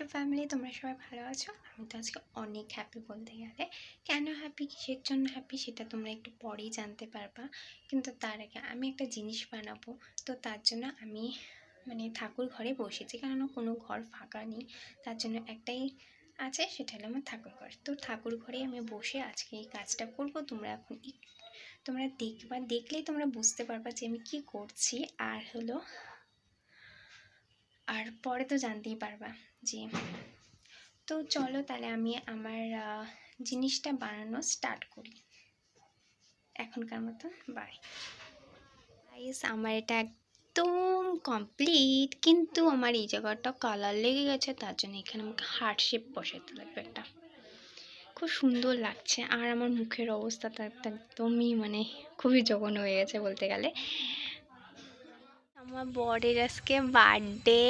Two family, তোমরা সবাই ভালো আছো? আমি তো আজকে অনেক হ্যাপি বলতে গেলে। কেন হ্যাপি কিসের জন্য হ্যাপি সেটা তোমরা একটু পরেই জানতে পারবা। কিন্তু তার আগে আমি একটা জিনিস বানাবো। তো তার জন্য আমি মানে ঠাকুর ঘরে বসেছি, কেননা কোনো ঘর ফাঁকা নেই। তার জন্য একটাই আছে, সেটা হলো আমার ঠাকুর ঘর। তো ঠাকুর ঘরে আমি বসে আজকে এই কাজটা করব। তোমরা এখন তোমরা দেখবা, দেখলেই তোমরা বুঝতে পারবা যে আমি কি করছি। আর হলো, আর পরে তো জানতেই পারবা। যে তো চলো তাহলে আমি আমার জিনিসটা বানানো স্টার্ট করি। এখনকার মতো বাই গাইস আমার এটা একদম কমপ্লিট কিন্তু আমার এই জায়গাটা কালার লেগে গেছে, তার জন্য এখানে আমাকে হার্ট শেপ বসাতে লাগবে একটা। খুব সুন্দর লাগছে, আর আমার মুখের অবস্থাটা একটা একদমই মানে খুবই জঘন্য হয়ে গেছে বলতে গেলে। আমার বরের আজকে বার্থডে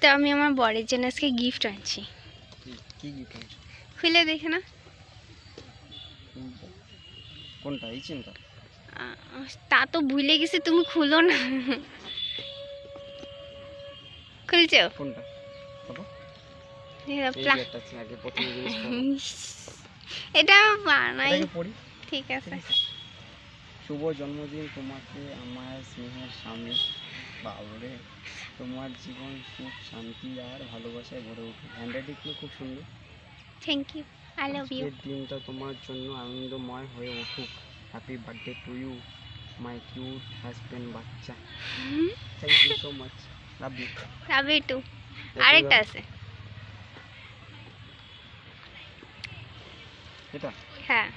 তো আমি আমার বরের জন্য আজকে গিফট আনছি। কি- কি গিফট আনছো? খুলে দেখে না। কোনটা? এই চিন্তা তা তো ভুলে গেছি তুমি খুলো না। খুলছো? কোনটা? এটা আমি বানাই। ঠিক আছে। শুভ জন্মদিন তোমাকে আমার স্নেহের স্বামী। বাবরে তোমার জীবন সুখ শান্তি আর ভালোবাসায় ভরে উঠুক হ্যান্ডরাইটিংগুলো খুব সুন্দর। Thank you I love you দিনটা তোমার জন্য আনন্দময় হয়ে উঠুক। Happy birthday to you my cute husband বাচ্চা। Thank you so much love you love you too আরেকটা আছে। এটা? হ্যাঁ।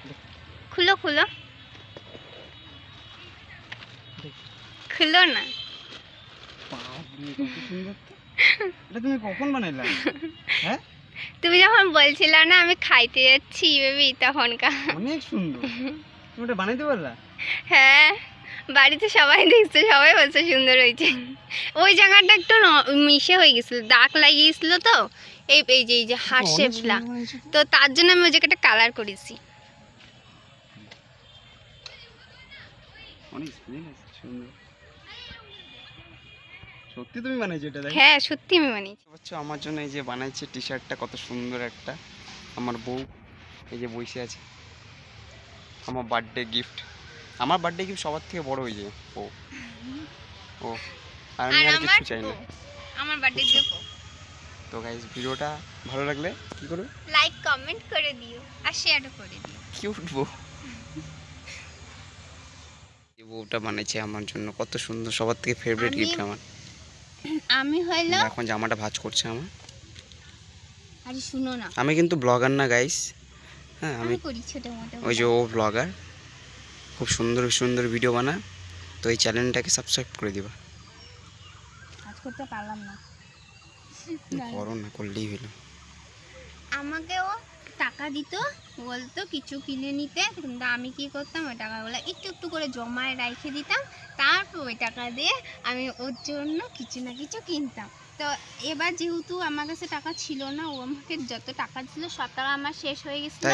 খুলো খুলো। খুলো না বাপরে কত সুন্দর তো। এটা তুমি কখন বানাইলা? হ্যাঁ? তুমি যখন বলছিলে না আমি খাইতে যাচ্ছি বেবি তখনকার। অনেক সুন্দর। তুমি এটা বানাইতে পারলা? হ্যাঁ বাড়িতে সবাই দেখছে সবাই বলছে সুন্দর হয়েছে। ওই জায়গাটা একটু মিশে হয়ে গেছিল দাগ লাগিয়ে গেছিল তো এই এই যে এই যে অনেক শেপলা তো। তো তার জন্য আমি ওই জায়গাটা কালার করেছি। অনেক সুন্দর। সত্যি তুমি বানাইছো এটা দেখো হ্যাঁ সত্যি আমি বানিয়েছি। হচ্ছে আমার জন্য এই যে বানাইছে টি শার্টটা কত সুন্দর একটা। আমার বউ এই যে বসে আছে। আমার বার্থডে গিফট আমার বার্থডে গিফট সবার থেকে বড় হয়ে যায় ও। ও। আর আমি আর কিছু চাই না। আমার বার্থডে দেবো তো গাইজ ভিডিওটা ভালো লাগলে কি করবে? লাইক কমেন্ট করে দিও আর শেয়ারও করে দিও। কিউট বউ। বউটা বানাইছে আমার জন্য। কত সুন্দর সবার থেকে ফেভারিট গিফট আমার। আমি হইল এখন জামাটা ভাঁজ করছে আমার। আরে শুনো না। আমি কিন্তু ব্লগার না গাইস হ্যাঁ আমি করি ছোট মোটো। ওই যে ও ব্লগার। খুব সুন্দর সুন্দর ভিডিও বানা তো এই চ্যানেলটাকে সাবস্ক্রাইব করে দিবা। আজ করতে পারলাম না। করো না করলেই হলো। আমাকেও টাকা দিত বলতো কিছু কিনে নিতে কিন্তু আমি কি করতাম ওই টাকাগুলো একটু একটু করে জমায় রেখে দিতাম তারপর ওই টাকা দিয়ে আমি ওর জন্য কিছু না কিছু কিনতাম। তো এবার যেহেতু আমার কাছে টাকা ছিল না ও আমাকে যত টাকা ছিল সব টাকা আমার শেষ হয়ে গেছিল।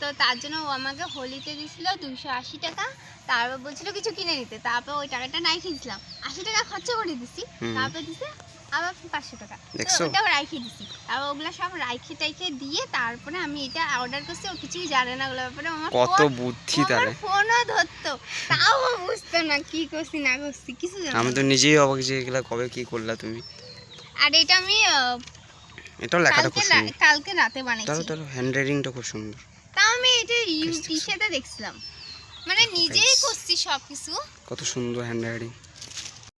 তো তার জন্য ও আমাকে হোলিতে দিছিল দুশো আশি টাকা তারপর বলছিল কিছু কিনে নিতে তারপর ওই টাকাটা নাই দিছিলাম আশি টাকা খরচা করে দিছি তারপর দিছে আবার পাঁচশো টাকা। দেখছ? রাইখে দিছি। আর ওগুলো সব রাইখে টাইখে দিয়ে তারপরে আমি এটা অর্ডার করছি ও কিছুই জানে না ওগুলোর ব্যাপারে। আমার কত বুদ্ধি তারে। ফোনও ধরতো। তাও বুঝতো না কি করছি না করছি কিছু জানো আমি তো নিজেই অবাক যে এগুলা কবে কি করলা তুমি। আর এটা আমি এটাও লেখাটা খুব সুন্দর। কালকে রাতে তারও বানিয়েছি তারও হ্যান্ড রাইটিংটা খুব সুন্দর। তাও আমি এটা? ইউটিউবে দেখছিলাম। মানে নিজেই করছি সব কিছু কত সুন্দর হ্যান্ড রাইটিং